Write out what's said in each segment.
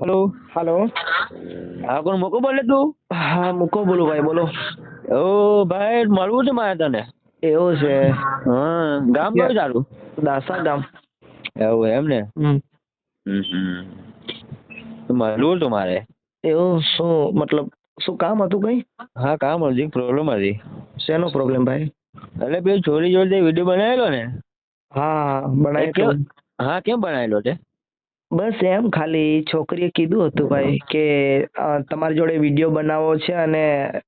Hello. હાલો. હા કોણ મોકો બોલે તું? હા મોકો બોલું ભાઈ બોલો. ઓ ભાઈ મળવું છે મારે તને? એવું છે. હા ગામ કયું તારું? દાસા ગામ. એવું એમ ને? મળવું હતું મારે? એવું શું મતલબ શું કામ હતું કઈ? હા કામ હતું પ્રોબ્લેમ હતી. શેનો પ્રોબ્લેમ ભાઈ? એટલે પેલી છોરી જોડે વીડિયો બનાવેલો ને? હા બનાવેલો હા કેમ બનાવેલો તે? બસ એમ ખાલી છોકરીએ કીધું હતું ભાઈ કે તમારી જોડે વીડિયો બનાવવો છે અને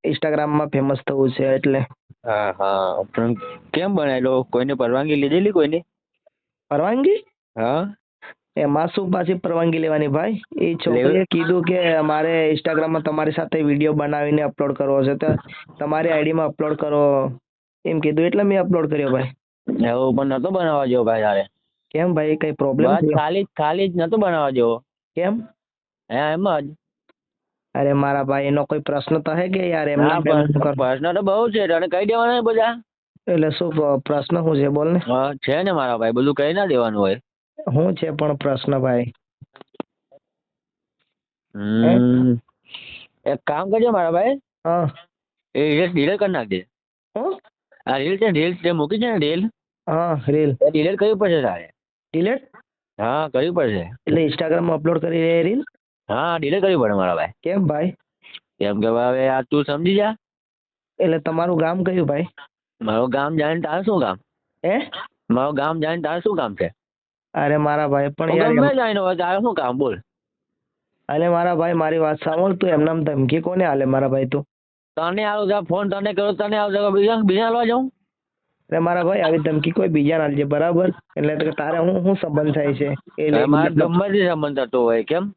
ઇન્સ્ટાગ્રામમાં ફેમસ થવું છે એટલે. હા હા. પણ કેમ બનાવેલો કોઈને પરવાનગી લીધેલી કોઈની? પરવાનગી? હા. એમાં શું પાછી પરવાનગી લેવાની ભાઈ? એ છોકરીએ કીધું કે મારે ઇન્સ્ટાગ્રામમાં તમારી સાથે વીડિયો બનાવીને અપલોડ કરવો છે તો તમારી આઈડીમાં અપલોડ કરો. એમ કીધું એટલે મેં અપલોડ કર્યો ભાઈ. એવું પણ નતો બનાવવા જેવો ભાઈ તારે? કેમ ભાઈ કઈ પ્રોબ્લેમ બસ ખાલી જ ખાલી જ નતો બનાવવા જેવો. કેમ? હા એમ જ. અરે મારા ભાઈ એનો કોઈ પ્રશ્ન તો હે કે યાર? એમને પ્રશ્ન તો બહુ છે તને કહી દેવાના બધા. એટલે શું પ્રશ્ન શું છે? બોલ ને. છે ને મારા ભાઈ બધું કહી ના દેવાનું હોય. શું છે પણ પ્રશ્ન ભાઈ? એક કામ કરજો મારા ભાઈ. હા. એ રીલ ડીલર કરી નાખજે. હા? રીલ છે રીલ તે મૂકી છે ને રીલ હા રીલ એ કયું પડશે તારે. ડિલેટ હા કરવી પડશે એટલે ઇન્સ્ટાગ્રામમાં અપલોડ કરી રહ્યા રીલ? હા ડિલેટ કરવી પડે મારા ભાઈ. કેમ ભાઈ? કેમ કે હવે આ તું સમજી જા. એટલે તમારું ગામ કયું ભાઈ? મારું ગામ જાણે તાર શું કામ હે? મારું ગામ જાણે તાર શું કામ છે? અરે મારા ભાઈ પણ યાર ગમે જાણીને હોય તારે શું કામ બોલ. અરે મારા ભાઈ મારી વાત સાંભળ તું એમનામ ધમકી કોને હાલે મારા ભાઈ તું? તને આવું ફોન તને કર્યો તને આવું બીજા બીજા લવા જાઉં. અરે મારા ભાઈ આવી ધમકી કોઈ બીજા ના આલજે બરાબર? એટલે તારે હું શું સંબંધ થાય છે? એ મારે ગમે તે સંબંધ થતો હોય કેમ?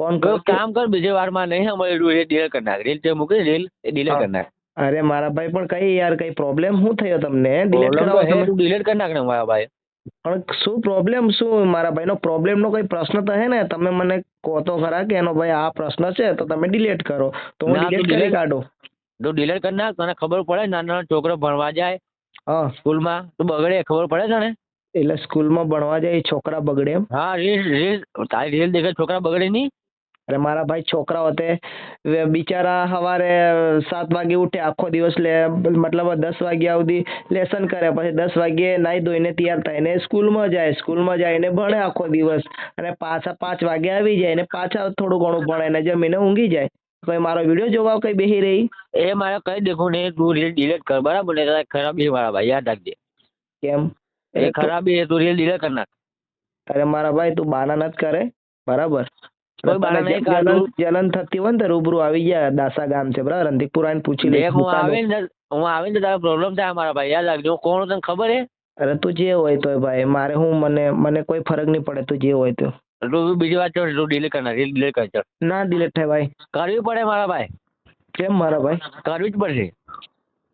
ફોન કર. કામ કર બીજી વારમાં નહીં સાંભળેલું એ ડીલ કરી નાખ. રીલ તે મૂકી રીલ એ ડિલીટ કરી નાખ. અરે મારા ભાઈ પણ કઈ યાર કઈ પ્રોબ્લેમ શું થયો તમને? ડિલીટ કરાવો તો કરી નાખ ને મારા ભાઈ પણ શું પ્રોબ્લેમ શું મારા ભાઈનો પ્રોબ્લેમનો કોઈ પ્રશ્ન તો હે ને? તમે મને કહો તો ખરા કે એનો ભાઈ આ પ્રશ્ન છે તો તમે ડિલીટ કરો. તો હું ના, ડિલીટ કરી કાઢું. તું ડિલીટ કરી નાખ તને ખબર પડે નાના નાના છોકરો ભણવા જાય હા. સ્કૂલમાં? તો બગડે ખબર પડે તને? એટલે સ્કૂલમાં ભણવા જાય છોકરા બગડે એમ. હા રીલ રીલ તારી રીલ દેખે છોકરા બગડે નહીં? અરે મારા ભાઈ છોકરાઓ તે બિચારા સવારે સાત વાગે ઉઠે આખો દિવસ લે મતલબ દસ વાગ્યા સુધી લેસન કરે પછી દસ વાગ્યે નાહી ધોઈને તૈયાર થાય ને સ્કૂલમાં જાય સ્કૂલમાં જઈને ભણે આખો દિવસ. અને પાછા પાંચ વાગે આવી જાય ને પાછા થોડું ઘણું ભણે ને જમીને ઊંઘી જાય. કઈ મારો વીડિયો જોવા કઈ બેહી રહી? એ મારે કઈ દેખું ને તું રીલ ડિલીટ કર બરાબર? ને તારે ખરાબી મારા ભાઈ યાદ રાખજે. કેમ? એ ખરાબી તું રીલ ડિલીટ કર નાખ. અરે મારા ભાઈ તું બાના નથી કરે બરાબર? જલન થતી હોય ને તો રૂબરૂ આવી ગયા દાસા ગામ છે બરાબર? રંધીકપુર ને પૂછી લે હું. આવીને હું આવીને તારો પ્રોબ્લેમ થાય મારા ભાઈ યાદ રાખજો કોણ તને ખબર હે અરે તું જે હોય તો ભાઈ મારે હું મને મને કોઈ ફરક નહીં પડે તું જે હોય તો. તું બીજી વાત કર તું ડિલીટ કરના રીલ ડિલીટ કર ચાલ. ના ડિલીટ થાય ભાઈ. કરવી પડે મારા ભાઈ. કેમ મારા ભાઈ? કરવી જ પડશે.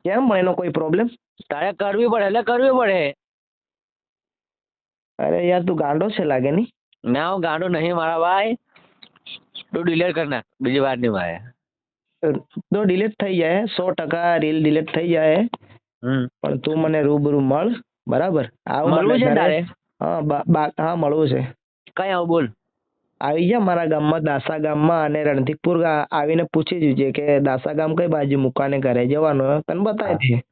કેમ એનો કોઈ પ્રોબ્લેમ તારે કરવી પડે એટલે કરવી પડે. અરે યાર તું ગાંડો છે લાગે નહીં ના હું ગાંડો નહીં મારા ભાઈ. તું ડિલીટ કરના બીજી વાત નહીં મારે તો ડિલીટ થઈ જાય સો ટકા રીલ ડિલીટ થઈ જાય. પણ તું મને રૂબરૂ મળ બરાબર? આવું મળવું છે તારે? હા બા- હા મળવું છે. કઈ આવું બોલ. આવી જા મારા ગામમાં દાસા ગામમાં અને રણધીકપુર આવીને પૂછી જજે કે દાસા ગામ કઈ બાજુ મુકાને ઘરે જવાનું તને બતાવી દે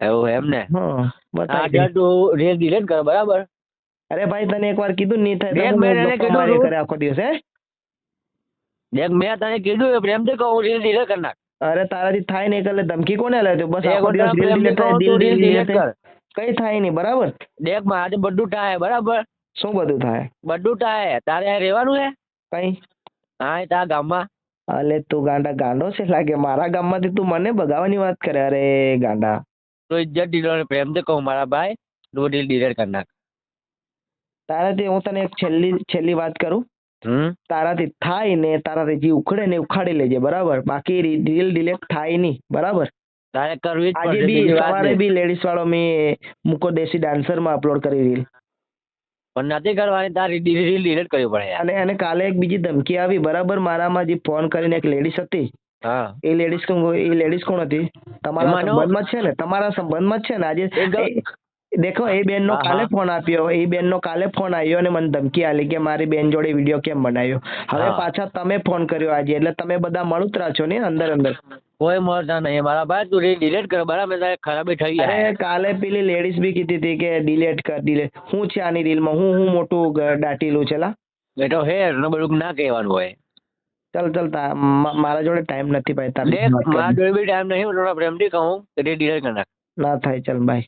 એવું એમ ને? બતાવી તું રીલ ડિલીટ કર બરાબર? અરે ભાઈ તને એકવાર કીધું નહીં થાય કીધું કરે આખો દિવસ હે? દેખ મેં તને કીધું પ્રેમ પ્રેમથી કહું રીલ ડિલીટ કર નાખ. અરે તારાથી થાય નહીં એટલે ધમકી કોને લે બસ આખો દિવસ રીલ કર થાય. કઈ થાય નહીં બરાબર? દેખ મારે બધું થાય બરાબર? શું બધું થાય? બધું થાય. તારે રહેવાનું છે કઈ? હા એ તારા ગામમાં. અલે તું ગાંડા ગાંડો છે લાગે મારા ગામમાંથી તું મને બગાવવાની વાત કરે? અરે ગાંડા. તો ઇજ્જત દીધો પ્રેમથી કહું મારા ભાઈ તું ડીલ ડીલર કર નાખ. તારાથી હું તને એક છેલ્લી છેલ્લી વાત કરું? હમ? તારાથી થાય ને તારાથી જે ઉખડે ને ઉખાડી લેજે બરાબર? બાકી રીલ ડિલેટ થાય નહીં બરાબર? તારે કરવી આજે બી સવારે બી લેડીઝ વાળો મેં મૂકો દેશી ડાન્સરમાં અપલોડ કરી રીલ પણ નથી કરવાની તારી રીલ ડિલીટ કરવી પડે યાર. અને કાલે એક બીજી ધમકી આવી બરાબર? મારામાં જે ફોન કરીને એક લેડીઝ હતી. હા. એ લેડીઝ કોણ એ લેડીઝ કોણ હતી? તમારા સંબંધમાં જ છે ને? તમારા સંબંધમાં જ છે ને? આજે દેખો એ બેન નો કાલે ફોન આપ્યો એ બેન નો કાલે ફોન આવ્યો અને મને ધમકી આલી કે મારી બેન જોડે વીડિયો કેમ બનાવ્યો? હવે પાછા તમે ફોન કર્યો આજે એટલે તમે બધા મળુતરા છો ને અંદર અંદર? કોઈ મળતા નહીં. મારા ભાઈ તું ડિલીટ કર. બરાબર? તારે ખરાબી થઈ જાય અરે કાલે પેલી લેડીઝ બી કીધી હતી કે ડિલીટ કર ડિલીટ હું છે આની રીલમાં હું હું મોટું દાટીલું છે લા. એ તો હે ને બધું ના કહેવાનું હોય. ચાલ ચાલ તા- મારા જોડે ટાઈમ નથી ભાઈ. તારે મારા. જોડે બી ટાઈમ નહીં હું થોડા પ્રેમથી કહું. કે ડિલીટ કર નાખ. ના થાય ચાલ બાય